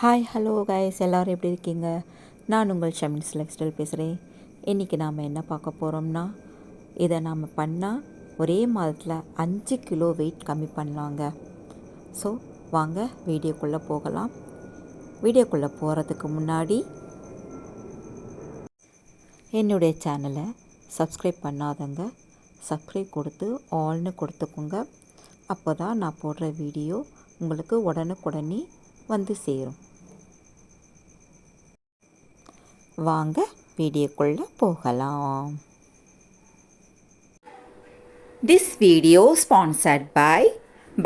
Hi hello guys எல்லோரும் எப்படி இருக்கீங்க? நான் உங்கள் ஷமின்ஸ் லைஃப் ஸ்டைல் பேசுகிறேன் இன்றைக்கி நாம் என்ன பார்க்க போகிறோம்னா இதை நாம் பண்ணால் ஒரே மாதத்தில் அஞ்சு கிலோ வெயிட் கம்மி பண்ணலாங்க. ஸோ வாங்க வீடியோக்குள்ளே போகலாம். வீடியோக்குள்ளே போகிறதுக்கு முன்னாடி என்னுடைய சேனலை சப்ஸ்கிரைப் பண்ணாதங்க. சப்ஸ்கிரைப் கொடுத்து ஆல்னு கொடுத்துக்கோங்க. அப்போ தான் நான் போடுற வீடியோ உங்களுக்கு உடனுக்குடனே வந்து சேரும். வாங்க வீடியோக்குள்ளே போகலாம். This video sponsored by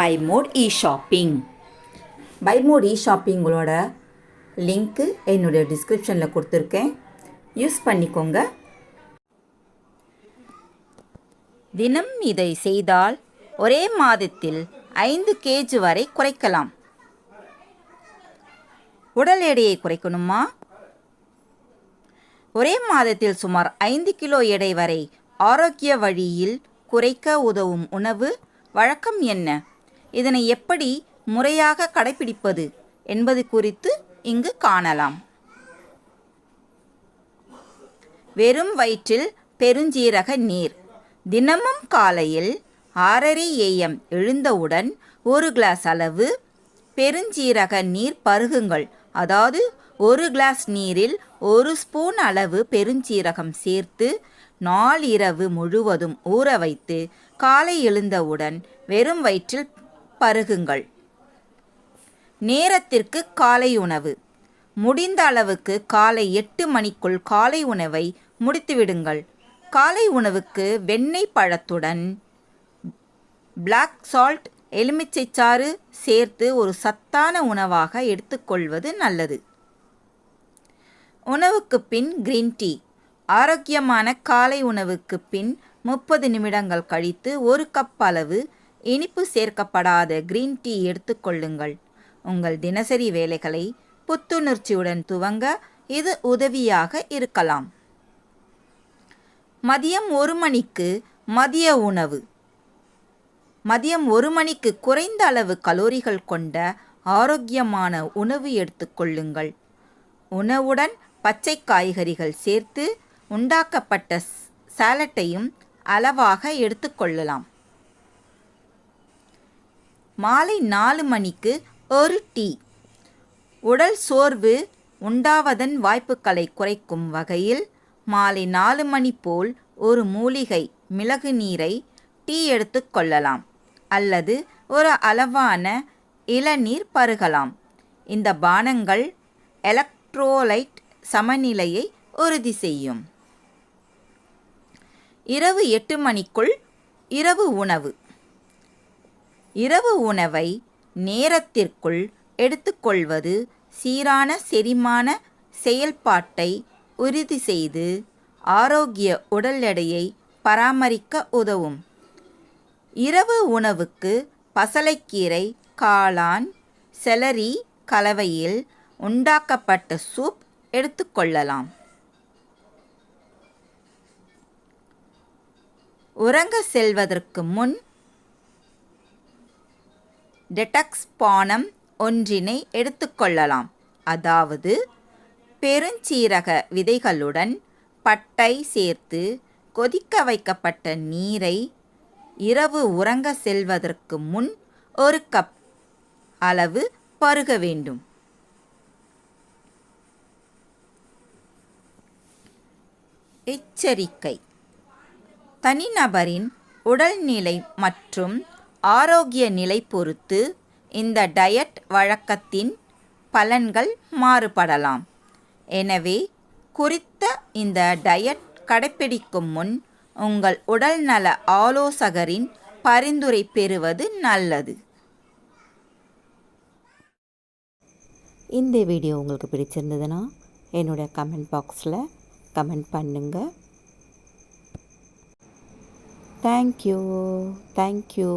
by mod e shopping by mod e ஷாப்பிங்களோட லிங்க்கு என்னுடைய டிஸ்கிரிப்ஷனில் கொடுத்துருக்கேன். யூஸ் பண்ணிக்கோங்க. தினம் இதை செய்தால் ஒரே மாதத்தில் ஐந்து கேஜி வரை குறைக்கலாம். உடல் எடையை குறைக்கணுமா? ஒரே மாதத்தில் சுமார் ஐந்து கிலோ எடை வரை ஆரோக்கிய வழியில் குறைக்க உதவும் உணவு வழக்கம் என்ன? இதனை எப்படி முறையாக கடைபிடிப்பது என்பது குறித்து இங்கு காணலாம். வெறும் வயிற்றில் பெருஞ்சீரக நீர். தினமும் காலையில் ஆறரை ஏஎம் எழுந்தவுடன் ஒரு கிளாஸ் அளவு பெருஞ்சீரக நீர் பருகுங்கள் அதாவது ஒரு கிளாஸ் நீரில் ஒரு ஸ்பூன் அளவு பெருஞ்சீரகம் சேர்த்து நாளிரவு முழுவதும் ஊற வைத்து காலை எழுந்தவுடன் வெறும் வயிற்றில் பருகுங்கள். நேரத்திற்கு காலை உணவு. முடிந்த அளவுக்கு காலை எட்டு மணிக்குள் காலை உணவை முடித்துவிடுங்கள் காலை உணவுக்கு வெண்ணெய் பழத்துடன் பிளாக் சால்ட் எலுமிச்சைச்சாறு சேர்த்து ஒரு சத்தான உணவாக எடுத்துக்கொள்வது நல்லது. உணவுக்கு பின் கிரீன் டீ ஆரோக்கியமான காலை உணவுக்கு பின் முப்பது நிமிடங்கள் கழித்து ஒரு கப் அளவு இனிப்பு சேர்க்கப்படாத கிரீன் டீ எடுத்துக்கொள்ளுங்கள் உங்கள் தினசரி வேலைகளை புத்துணர்ச்சியுடன் துவங்க இது உதவியாக இருக்கலாம். மதியம் ஒரு மணிக்கு மதிய உணவு. மதியம் ஒரு மணிக்கு குறைந்த அளவு கலோரிகள் கொண்ட ஆரோக்கியமான உணவு எடுத்துக்கொள்ளுங்கள் உணவுடன் பச்சை காய்கறிகள் சேர்த்து உண்டாக்கப்பட்ட சாலட்டையும் அளவாக எடுத்துக்கொள்ளலாம் மாலை நாலு மணிக்கு ஒரு டீ. உடல் சோர்வு உண்டாவதன் வாய்ப்புகளை குறைக்கும் வகையில் மாலை நாலு மணி போல் ஒரு மூலிகை மிளகு நீரை டீ எடுத்துக்கொள்ளலாம் அல்லது ஒரு அளவான இளநீர் பருகலாம். இந்த பானங்கள் எலக்ட்ரோலைட் சமநிலையை உறுதி செய்யும். இரவு எட்டு மணிக்குள் இரவு உணவு. இரவு உணவை நேரத்திற்குள் எடுத்துக்கொள்வது சீரான செரிமான செயல்பாட்டை உறுதி செய்து ஆரோக்கிய உடல் எடையை பராமரிக்க உதவும். இரவு உணவுக்கு பசலைக்கீரை காளான் செலரி கலவையில் உண்டாக்கப்பட்ட சூப் எடுத்துக்கொள்ளலாம் உறங்க செல்வதற்கு முன் டெடக்ஸ் பானம் ஒன்றினை எடுத்துக்கொள்ளலாம் அதாவது பெருஞ்சீரக விதைகளுடன் பட்டை சேர்த்து கொதிக்க வைக்கப்பட்ட நீரை இரவு உறங்க செல்வதற்கு முன் ஒரு கப் அளவு பருக வேண்டும். எச்சரிக்கை. தனிநபரின் உடல்நிலை மற்றும் ஆரோக்கிய நிலை பொறுத்து இந்த டயட் வழக்கத்தின் பலன்கள் மாறுபடலாம். எனவே குறித்த இந்த டயட் கடைப்பிடிக்கும் முன் உங்கள் உடல்நல ஆலோசகரின் பரிந்துரை பெறுவது நல்லது. இந்த வீடியோ உங்களுக்கு பிடிச்சிருந்ததுன்னா என்னுடைய கமெண்ட் பாக்ஸில் கமெண்ட் பண்ணுங்கள் தேங்க்யூ தேங்க்யூ